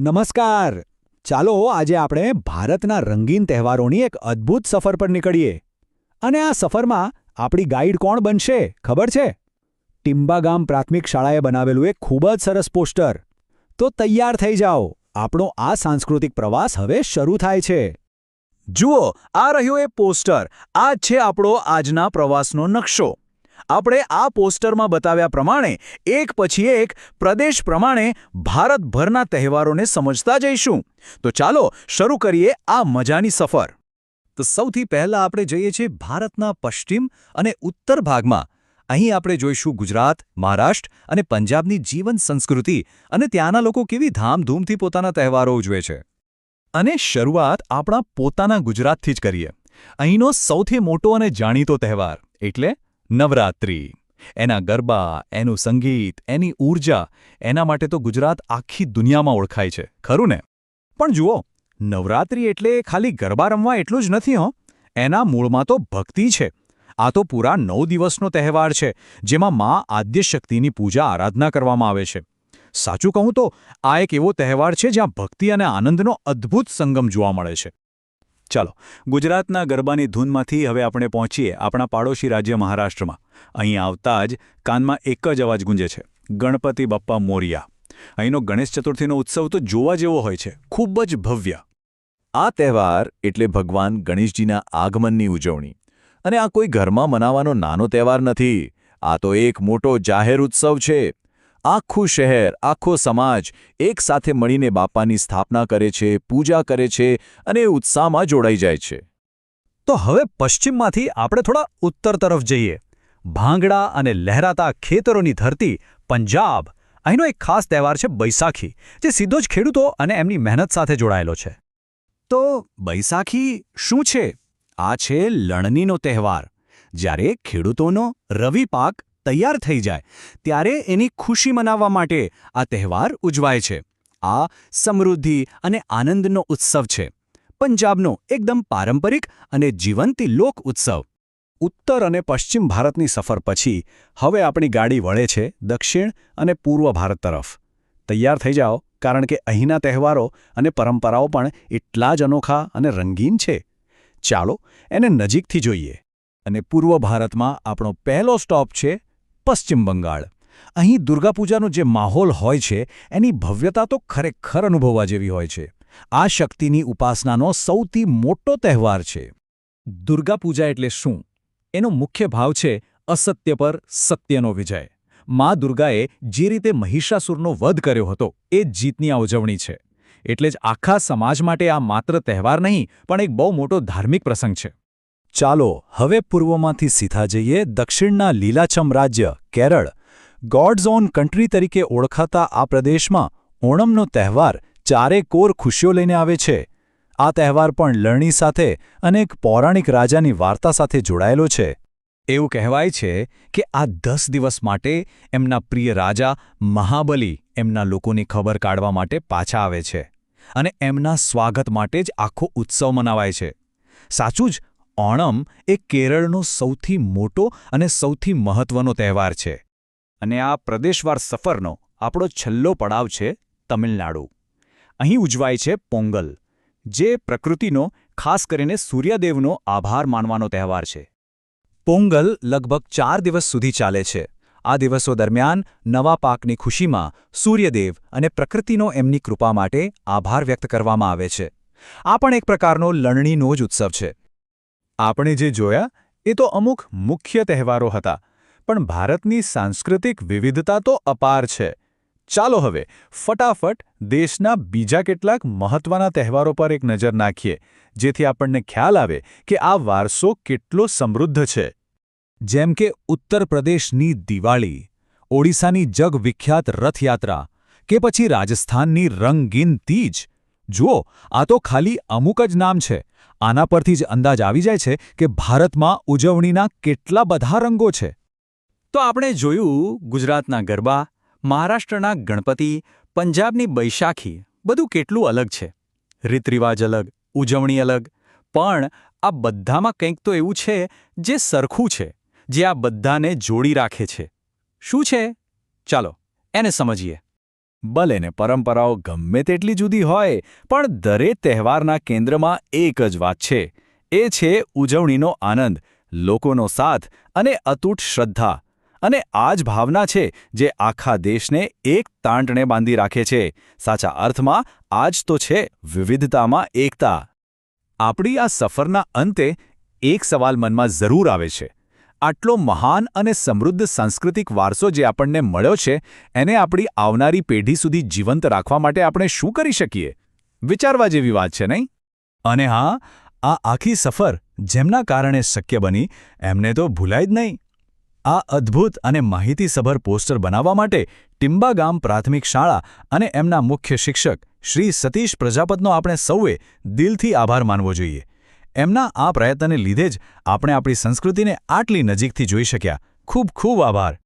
નમસ્કાર. ચાલો આજે આપણે ભારતના રંગીન તહેવારોની એક અદ્ભુત સફર પર નીકળીએ. અને આ સફરમાં આપણી ગાઈડ કોણ બનશે, ખબર છે? ટિમ્બા ગામ પ્રાથમિક શાળાએ બનાવેલું એક ખૂબ જ સરસ પોસ્ટર. તો તૈયાર થઈ જાઓ. આપણો આ સાંસ્કૃતિક પ્રવાસ હવે શરૂ થાય છે. જુઓ, આ રહ્યો એ પોસ્ટર. આ છે આપણો આજના પ્રવાસનો નકશો. આપણે આ પોસ્ટરમાં બતાવ્યા પ્રમાણે એક પછી એક પ્રદેશ પ્રમાણે ભારતભરના તહેવારોને સમજતા જઈશું. તો ચાલો શરૂ કરીએ આ મજાની સફર. તો સૌથી પહેલાં આપણે જઈએ છીએ ભારતના પશ્ચિમ અને ઉત્તર ભાગમાં. અહીં આપણે જોઈશું ગુજરાત, મહારાષ્ટ્ર અને પંજાબની જીવન સંસ્કૃતિ અને ત્યાંના લોકો કેવી ધામધૂમથી પોતાના તહેવારો ઉજવે છે. અને શરૂઆત આપણા પોતાના ગુજરાતથી જ કરીએ. અહીંનો સૌથી મોટો અને જાણીતો તહેવાર એટલે નવરાત્રિ, એના ગરબા, એનું સંગીત, એની ઊર્જા, એના માટે તો ગુજરાત આખી દુનિયામાં ઓળખાય છે, ખરું ને? પણ જુઓ, નવરાત્રિ એટલે ખાલી ગરબા રમવા એટલું જ નથી, હો. એના મૂળમાં તો ભક્તિ છે. આ તો પૂરા નવ દિવસનો તહેવાર છે, જેમાં મા આદ્યશક્તિની પૂજા આરાધના કરવામાં આવે છે. સાચું કહું તો, આ એક એવો તહેવાર છે જ્યાં ભક્તિ અને આનંદનો અદ્ભુત સંગમ જોવા મળે છે. ચાલો, ગુજરાતના ગરબાની ધૂનમાંથી હવે આપણે પહોંચીએ આપણા પાડોશી રાજ્ય મહારાષ્ટ્રમાં. અહીં આવતા જ કાનમાં એક જ અવાજ ગુંજે છે, ગણપતિ બપ્પા મોરિયા. અહીંનો ગણેશ ચતુર્થીનો ઉત્સવ તો જોવા જેવો હોય છે, ખૂબ જ ભવ્ય. આ તહેવાર એટલે ભગવાન ગણેશજીના આગમનની ઉજવણી. અને આ કોઈ ઘરમાં મનાવાનો નાનો તહેવાર નથી. આ તો એક મોટો જાહેર ઉત્સવ છે. આખું શહેર, આખો સમાજ એક સાથે મળીને બાપાની સ્થાપના કરે છે, પૂજા કરે છે અને ઉત્સાહમાં જોડાઈ જાય છે. તો હવે પશ્ચિમમાંથી આપણે થોડા ઉત્તર તરફ જઈએ. ભાંગડા અને લહેરાતા ખેતરોની ધરતી, પંજાબ. અહીંનો એક ખાસ તહેવાર છે બૈસાખી, જે સીધો જ ખેડૂતો અને એમની મહેનત સાથે જોડાયેલો છે. તો બૈસાખી શું છે? આ છે લણણીનો તહેવાર. જ્યારે ખેડૂતોનો રવિ પાક તૈયાર થઈ જાય, ત્યારે એની ખુશી મનાવવા માટે આ તહેવાર ઉજવાય છે. આ સમૃદ્ધિ અને આનંદનો ઉત્સવ છે. પંજાબનો એકદમ પારંપરિક અને જીવંતી લોક ઉત્સવ. ઉત્તર અને પશ્ચિમ ભારતની સફર પછી હવે આપણી ગાડી વળે છે દક્ષિણ અને પૂર્વ ભારત તરફ. તૈયાર થઈ જાઓ, કારણ કે અહીંના તહેવારો અને પરંપરાઓ પણ એટલા જ અનોખા અને રંગીન છે. ચાલો, એને નજીકથી જોઈએ. અને પૂર્વ ભારતમાં આપણો પહેલો સ્ટોપ છે પશ્ચિમ બંગાળ. અહીં દુર્ગાપૂજાનો જે માહોલ હોય છે, એની ભવ્યતા તો ખરેખર અનુભવવા જેવી હોય છે. આ શક્તિની ઉપાસનાનો સૌથી મોટો તહેવાર છે. દુર્ગાપૂજા એટલે શું? એનો મુખ્ય ભાવ છે અસત્ય પર સત્યનો વિજય. મા દુર્ગાએ જે રીતે મહિષાસુરનો વધ કર્યો હતો, એ જીતની આ ઉજવણી છે. એટલે જ આખા સમાજ માટે આ માત્ર તહેવાર નહીં, પણ એક બહુ મોટો ધાર્મિક પ્રસંગ છે. ચાલો હવે પૂર્વમાંથી સીધા જઈએ દક્ષિણના લીલાછમ રાજ્ય કેરળ. ગોડ્સ ઓન કન્ટ્રી તરીકે ઓળખાતા આ પ્રદેશમાં ઓણમનો તહેવાર ચારે કોર ખુશીઓ લઈને આવે છે. આ તહેવાર પણ લણણી સાથે અને એક પૌરાણિક રાજાની વાર્તા સાથે જોડાયેલો છે. એવું કહેવાય છે કે આ દસ દિવસ માટે એમના પ્રિય રાજા મહાબલી એમના લોકોની ખબર કાઢવા માટે પાછા આવે છે અને એમના સ્વાગત માટે જ આખો ઉત્સવ મનાવાય છે. સાચું જ? ઓણમ એ કેરળનો સૌથી મોટો અને સૌથી મહત્વનો તહેવાર છે. અને આ પ્રદેશવાર સફરનો આપણો છેલ્લો પડાવ છે તમિલનાડુ. અહીં ઉજવાય છે પોંગલ, જે પ્રકૃતિનો, ખાસ કરીને સૂર્યદેવનો આભાર માનવાનો તહેવાર છે. પોંગલ લગભગ ચાર દિવસ સુધી ચાલે છે. આ દિવસો દરમિયાન નવા પાકની ખુશીમાં સૂર્યદેવ અને પ્રકૃતિનો એમની કૃપા માટે આભાર વ્યક્ત કરવામાં આવે છે. આ પણ એક પ્રકારનો લણણીનો જ ઉત્સવ છે. આપણે જે જોયા, એ તો અમુક મુખ્ય તહેવારો હતા, પણ ભારતની સાંસ્કૃતિક વિવિધતા તો અપાર છે. ચાલો હવે ફટાફટ દેશના બીજા કેટલાક મહત્વના તહેવારો પર એક નજર નાખીએ, જેથી આપણને ખ્યાલ આવે કે આ વારસો કેટલો સમૃદ્ધ છે. જેમ કે ઉત્તર પ્રદેશની દિવાળી, ઓડિશાની જગવિખ્યાત રથયાત્રા, કે પછી રાજસ્થાનની રંગીન તીજ જુઓ, આ તો ખાલી અમુક જ નામ છે. આના પરથી જ અંદાજ આવી જાય છે કે ભારતમાં ઉજવણીના કેટલા બધા રંગો છે. તો આપણે જોયું ગુજરાતના ગરબા, મહારાષ્ટ્રના ગણપતિ, પંજાબની બૈશાખી, બધું કેટલું અલગ છે. રીતરિવાજ અલગ, ઉજવણી અલગ, પણ આ બધામાં કંઈક તો એવું છે જે સરખું છે, જે આ બધાને જોડી રાખે છે. શું છે? ચાલો, એને સમજીએ. ભલે ને પરંપરાઓ ગમે તેટલી જુદી હોય, પણ દરેક તહેવારના કેન્દ્રમાં એક જ વાત છે. એ છે ઉજવણીનો આનંદ, લોકોનો સાથ અને અતૂટ શ્રદ્ધા. અને આ જ ભાવના છે જે આખા દેશને એક તાંટણે બાંધી રાખે છે. સાચા અર્થમાં આ જ તો છે વિવિધતામાં એકતા. આપણી આ સફરના અંતે એક સવાલ મનમાં જરૂર આવે છે. આટલો મહાન અને સમૃદ્ધ સાંસ્કૃતિક વારસો જે આપણને મળ્યો છે, એને આપણી આવનારી પેઢી સુધી જીવંત રાખવા માટે આપણે શું કરી શકીએ? વિચારવા જેવી વાત છે નહીં? અને હા, આ આખી સફર જેમના કારણે શક્ય બની, એમને તો ભૂલાય જ નહીં. આ અદ્ભુત અને માહિતીસભર પોસ્ટર બનાવવા માટે ટિમ્બા ગામ પ્રાથમિક શાળા અને એમના મુખ્ય શિક્ષક શ્રી સતીશ પ્રજાપતનો આપણે સૌએ દિલથી આભાર માનવો જોઈએ. એમના આ પ્રયત્નને લીધે જ આપણે આપણી સંસ્કૃતિને આટલી નજીકથી જોઈ શક્યા. ખૂબ ખૂબ આભાર.